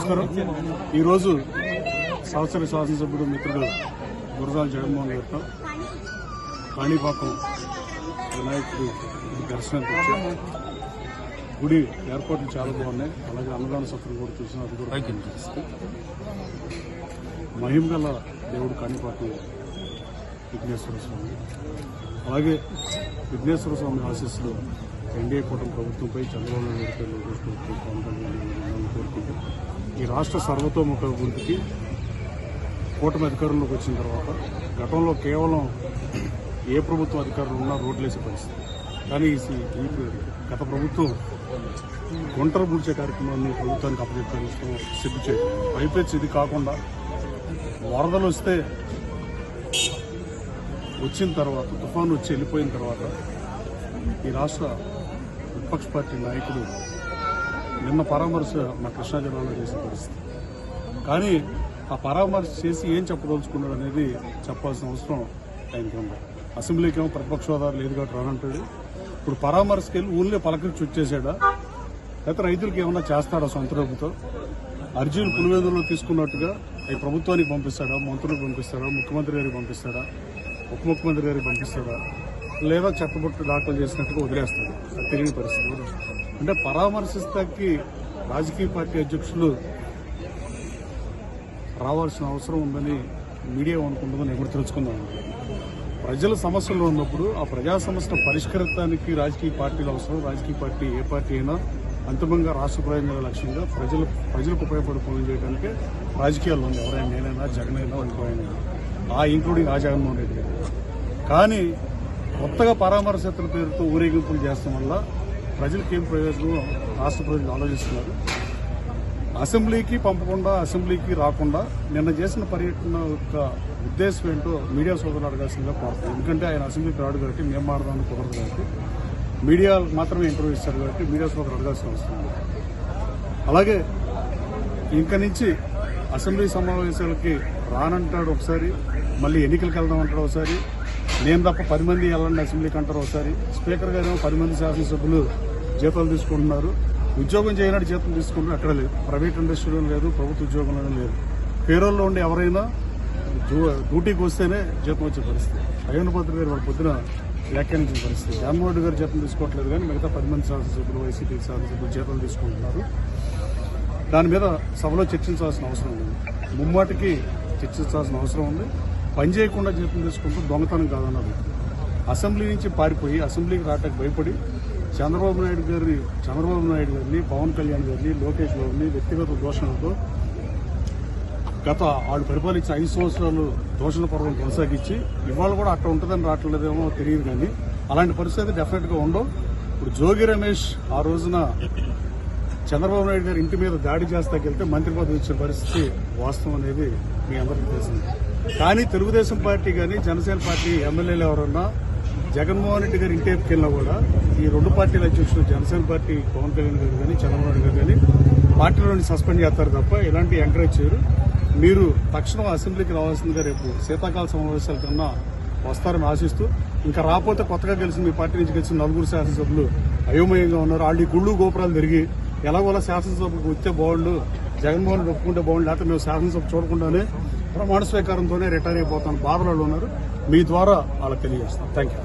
నమస్కారం. ఈరోజు సంవత్సర శాసనసభ్యుడు మిత్రుడు గురజాల జగన్మోహన్ గారితో కాణిపాకం వినాయకుడు దర్శనానికి గుడి ఏర్పాట్లు చాలా బాగున్నాయి. అలాగే అన్నదాన సత్రం కూడా చూసిన అది కూడా కనిపిస్తుంది మహిమ గల దేవుడు కాణిపాకం విఘ్నేశ్వర స్వామి. అలాగే విఘ్నేశ్వర స్వామి ఆశీస్సులు ఎన్డీఏ కూటమి ప్రభుత్వంపై చంద్రబాబు నాయుడు పవన్ కళ్యాణ్ గారి ఉండాలని కోరుకుంటూ ఈ రాష్ట్ర సర్వతోముఖ అభివృద్ధికి కూటమి అధికారంలోకి వచ్చిన తర్వాత గతంలో కేవలం ఏ ప్రభుత్వం అధికారులు ఉన్నా రోడ్లేసే పరిస్థితి. కానీ ఈ గత ప్రభుత్వం గుంటలు పూడ్చే కార్యక్రమాన్ని ప్రభుత్వానికి అప్పచెప్పారు సిద్ధి చేయడం. పైపెచ్చి ఇది కాకుండా వరదలు వస్తే వచ్చిన తర్వాత తుఫాను వచ్చి వెళ్ళిపోయిన తర్వాత ఈ రాష్ట్ర విపక్ష పార్టీ నాయకుడు నిన్న పరామర్శ మా కృష్ణా జిల్లాలో చేసిన పరిస్థితి. కానీ ఆ పరామర్శ చేసి ఏం చెప్పదలుచుకున్నాడు అనేది చెప్పాల్సిన అవసరం ఆయనకి ఉంది. అసెంబ్లీకి ఏమో ప్రతిపక్ష హోదా లేదు కాబట్టి రానంటాడు. ఇప్పుడు పరామర్శకి వెళ్ళి ఊళ్ళో పలకరించి వచ్చేసాడా? లేకపోతే రైతులకు ఏమన్నా చేస్తాడా సొంత డబ్బుతో? అర్జున్ పులివెందులో తీసుకున్నట్టుగా ఈ ప్రభుత్వానికి పంపిస్తాడా? మంత్రులకు పంపిస్తాడా? ముఖ్యమంత్రి గారికి పంపిస్తాడా? ఉప ముఖ్యమంత్రి గారికి పంపిస్తాడా? లేదా చెత్తబుట్టు దాఖలు చేసినట్టుగా వదిలేస్తారు. తెలియని పరిస్థితి అంటే పరామర్శిస్తాకి రాజకీయ పార్టీ అధ్యక్షులు రావాల్సిన అవసరం ఉందని మీడియా అనుకుంటుందని నేను కూడా తెలుసుకుందాం. ప్రజల సమస్యలు ఉన్నప్పుడు ఆ ప్రజా సమస్యను పరిష్కరించడానికి రాజకీయ పార్టీలు అవసరం రాజకీయ పార్టీ ఏ పార్టీ అయినా అంతిమంగా రాష్ట్ర ప్రయోజనాల లక్ష్యంగా ప్రజలు ప్రజలకు ఉపయోగపడే పనులు చేయడానికి రాజకీయాల్లో ఉంది. ఎవరైనా నేనైనా జగన్ అయినా ఇంకో ఆ ఇంక్లూడింగ్ ఆ జగన్మోహన్ రెడ్డి గారు. కానీ కొత్తగా పరామర్శతల పేరుతో ఊరేగింపులు చేస్తాం వల్ల ప్రజలకు ఏం ప్రయోజనం? రాష్ట్ర ప్రజలు ఆలోచిస్తున్నారు. అసెంబ్లీకి పంపకుండా అసెంబ్లీకి రాకుండా నిన్న చేసిన పర్యటన యొక్క ఉద్దేశం ఏంటో మీడియా సోదరులు అడగాల్సిందిగా కోరుతాం ఎందుకంటే ఆయన అసెంబ్లీకి రాడు కాబట్టి మేము మాడదామని కుదరదు కాబట్టి. మీడియా మాత్రమే ఇంటర్వ్యూ ఇస్తారు కాబట్టి మీడియా సోదరులు అడగాల్సిన అవసరం అలాగే ఇంక నుంచి అసెంబ్లీ సమావేశాలకి రానంటాడు ఒకసారి మళ్ళీ ఎన్నికలకు వెళ్దాం అంటాడు ఒకసారి నేను తప్ప పది మంది వెళ్ళండి అసెంబ్లీకి అంటారు ఒకసారి. స్పీకర్ గారు పది మంది శాసనసభ్యులు జీతాలు తీసుకుంటున్నారు. ఉద్యోగం చేయనట్టు జీతం తీసుకుంటున్నారు. అక్కడ లేదు. ప్రైవేట్ ఇండస్ట్రీలో లేదు. ప్రభుత్వ ఉద్యోగంలోనే లేదు. పేరోల్లో ఉండి ఎవరైనా డ్యూ- డ్యూటీకి వస్తేనే జీతం వచ్చే పరిస్థితి. అయ్యన్న పత్రి గారు వాళ్ళ పొద్దున వ్యాఖ్యానించిన పరిస్థితి. జగన్మోహన్ రెడ్డి గారు జీతం తీసుకోవట్లేదు కానీ మిగతా పది మంది శాసనసభ్యులు వైసీపీ శాసనసభ్యులు జీతాలు తీసుకుంటున్నారు. దాని మీద సభలో చర్చించాల్సిన అవసరం ఉంది. ముమ్మాటికి చర్చించాల్సిన అవసరం ఉంది. పని చేయకుండా జీతం తీసుకుంటూ దొంగతనం కాదన్నారు. అసెంబ్లీ నుంచి పారిపోయి అసెంబ్లీకి రావటానికి భయపడి చంద్రబాబు నాయుడు గారిని చంద్రబాబు నాయుడు గారిని పవన్ కళ్యాణ్ గారిని లోకేష్ బాబుని వ్యక్తిగత దోషణతో గత వాళ్ళు పరిపాలించిన ఐదు సంవత్సరాలు దోషణ పర్వం కొనసాగించి ఇవాళ కూడా అట్లా ఉంటుందని రావట్లేదేమో తెలియదు కానీ అలాంటి పరిస్థితి డెఫినెట్గా ఉండవు. ఇప్పుడు జోగి రమేష్ ఆ రోజున చంద్రబాబు నాయుడు గారి ఇంటి మీద దాడి చేస్తాకెళ్తే మంత్రి పదవి ఇచ్చిన పరిస్థితి వాస్తవం అనేది మీ అందరికీ తెలిసింది. కానీ తెలుగుదేశం పార్టీ కానీ జనసేన పార్టీ ఎమ్మెల్యేలు ఎవరన్నా జగన్మోహన్ రెడ్డి గారి ఇంటి వెళ్ళినా కూడా ఈ రెండు పార్టీల అధ్యక్షులు జనసేన పార్టీ పవన్ కళ్యాణ్ గారు కానీ చంద్రబాబు గారు కానీ పార్టీలోని సస్పెండ్ చేస్తారు తప్ప ఇలాంటి ఎంకరేజ్ చేయరు. మీరు తక్షణం అసెంబ్లీకి రావాల్సిందిగా రేపు శీతాకాల సమావేశాల కన్నా వస్తారని ఆశిస్తూ ఇంకా రాకపోతే కొత్తగా గెలిచిన మీ పార్టీ నుంచి గెలిచిన నలుగురు శాసనసభ్యులు అయోమయంగా ఉన్నారు. వాళ్ళు గుళ్ళు గోపురాలు తిరిగి ఎలాగోలా శాసనసభకు వస్తే బాగుండు జగన్మోహన్ ఒప్పుకుంటే బాగుండు లేకపోతే మేము శాసనసభ చూడకుండానే ప్రమాణ స్వీకారంతోనే రిటైర్ అయిపోతాను బాధలలో ఉన్నారు. మీ ద్వారా వాళ్ళకి తెలియజేస్తాను థ్యాంక్ యూ